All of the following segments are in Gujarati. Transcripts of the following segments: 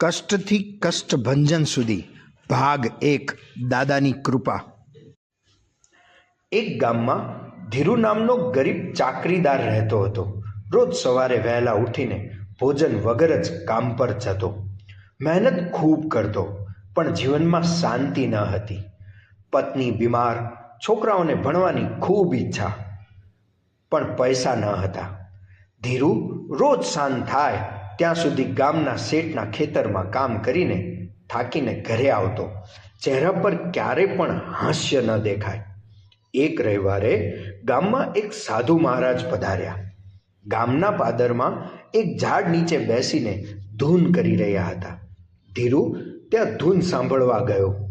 કષ્ટથી કષ્ટભંજન સુધી ભાગ એક, દાદાની કૃપા. એક ગામમાં ધીરુ નામનો ગરીબ ચાકરીદાર રહેતો હતો. રોજ સવારે વહેલા ઉઠીને ભોજન વગર જ કામ પર જતો. મહેનત ખૂબ કરતો, પણ જીવનમાં શાંતિ ન હતી. પત્ની બીમાર, છોકરાઓને ભણવાની ખૂબ ઈચ્છા, પણ પૈસા ન હતા. ધીરુ રોજ શાંત થાય ત્યાં સુધી ગામના શેઠના ખેતરમાં કામ કરીને થાકીને ઘરે આવતો. ચહેરા પર ક્યારે પણ હાસ્ય ન દેખાય. એક રવિવારે ગામમાં એક સાધુ મહારાજ પધાર્યા. ગામના પાદરમાં એક ઝાડ નીચે બેસીને ધૂન કરી રહ્યા હતા. ધીરુ ત્યાં ધૂન સાંભળવા ગયો.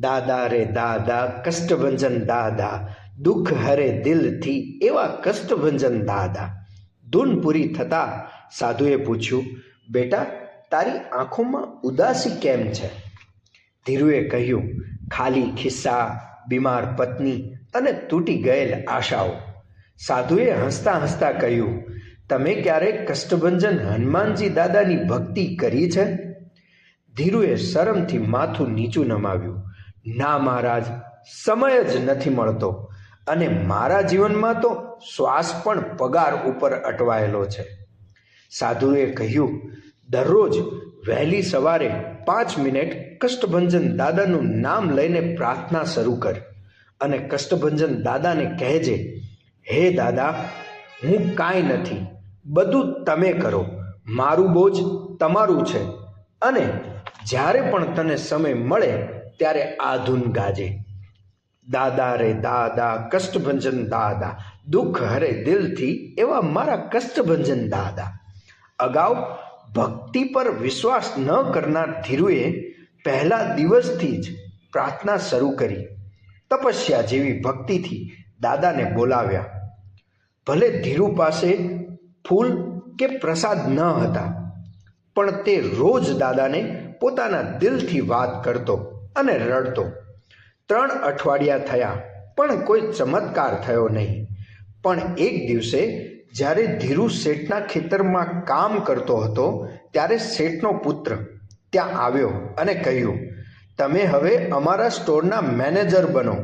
દાદા રે દાદા, કષ્ટભંજન દાદા, દુઃખ હરે દિલથી, એવા કષ્ટભંજન દાદા ધૂન પૂરી થતા સાધુએ પૂછ્યું, બેટા, તારી આંખોમાં ઉદાસી કેમ છે? ધીરુએ કહ્યું, ખાલી ખિસ્સા, બીમાર પત્ની અને તૂટી ગયેલ આશાઓ. સાધુએ હસતા હસતા કહ્યું, તમે ક્યારેક કષ્ટભંજન હનુમાનજી દાદાની ભક્તિ કરી છે? ધીરુએ શરમથી માથું નીચું નમાવ્યું, ના મહારાજ, સમય જ નથી મળતો. અને મારા જીવનમાં તો શ્વાસ પણ પગાર ઉપર અટવાયેલો છે. સાધુએ કહ્યું, દરરોજ વહેલી સવારે પાંચ મિનિટ કષ્ટભંજન દાદાનું નામ લઈને પ્રાર્થના શરૂ કર અને કષ્ટભંજન દાદાને કહેજે, હે દાદા, હું કાંઈ નથી, બધું તમે કરો, મારું બોજ તમારું છે અને જ્યારે પણ તને સમય મળે ત્યારે આ ધૂન ગાજે. દાદા રે દાદા, કષ્ટભંજન દાદા, દુઃખ હરે દિલથી, એવા મારા કષ્ટભંજન દાદા. અગાઉ ભક્તિ પર વિશ્વાસ ન કરનાર ધીરુએ પહેલા દિવસથી જ પ્રાર્થના શરૂ કરી. તપસ્યા જેવી ભક્તિથી દાદાને બોલાવ્યા. ભલે ધીરુ પાસે ફૂલ કે પ્રસાદ ન હતા, પણ તે રોજ દાદાને પોતાના દિલથી વાત કરતો અને રડતો. ત્રણ અઠવાડિયા થયા, પણ કોઈ ચમત્કાર થયો નહીં. પણ એક દિવસે જ્યારે ધીરુ શેઠના ખેતરમાં કામ કરતો હતો, ત્યારે શેઠનો પુત્ર ત્યાં આવ્યો અને કહ્યું, તમે હવે અમારા સ્ટોરના મેનેજર બનો.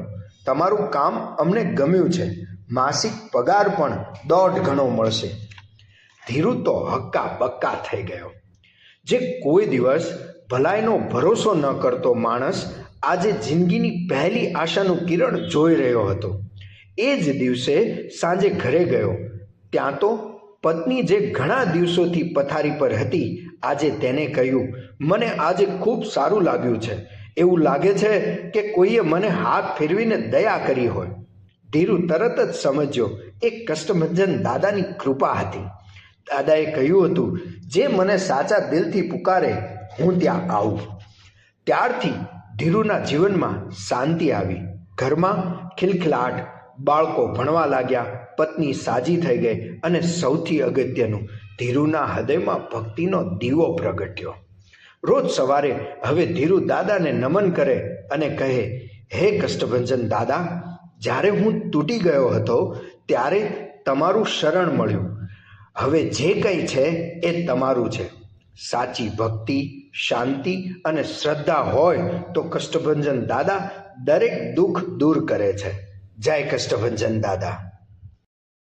તમારું કામ અમને ગમ્યું છે. માસિક પગાર પણ દોઢ ગણો મળશે. ધીરુ તો હક્કા બક્કા થઈ ગયો. જે કોઈ દિવસ ભલાઈનો ભરોસો ન કરતો માણસ આજે જિંદગીની પહેલી આશાનું કિરણ જોઈ રહ્યો હતો. એ જ દિવસે સાંજે ઘરે ગયો. ત્યાં તો પત્ની જે ઘણા દિવસોથી પથારી પર હતી, આજે તેને કહ્યું, મને આજે ખૂબ સારું લાગ્યું છે. એવું લાગે છે કે કોઈએ મને હાથ ફેરવીને દયા કરી હોય. ધીરુ તરત જ સમજ્યો, એ કષ્ટભંજન દાદાની કૃપા હતી. દાદાએ કહ્યું હતું, જે મને સાચા દિલથી પુકારે, હું ત્યાં આવું. ત્યારથી ધીરુના જીવનમાં શાંતિ આવી. ઘરમાં ખિલખિલાટ, બાળકો ભણવા લાગ્યા, પત્ની સાજી થઈ ગઈ અને સૌથી અગત્યનું, ધીરુના હૃદયમાં ભક્તિનો દીવો પ્રગટ્યો. રોજ સવારે હવે ધીરુ દાદાને નમન કરે અને કહે, હે કષ્ટભંજન દાદા, જ્યારે હું તૂટી ગયો હતો, ત્યારે તમારું શરણ મળ્યું. હવે જે કંઈ છે એ તમારું છે. સાચી ભક્તિ શાંતિ અને શ્રદ્ધા હોય તો કષ્ટભંજન દાદા દરેક દુઃખ દૂર કરે છે. જય કષ્ટભંજન દાદા.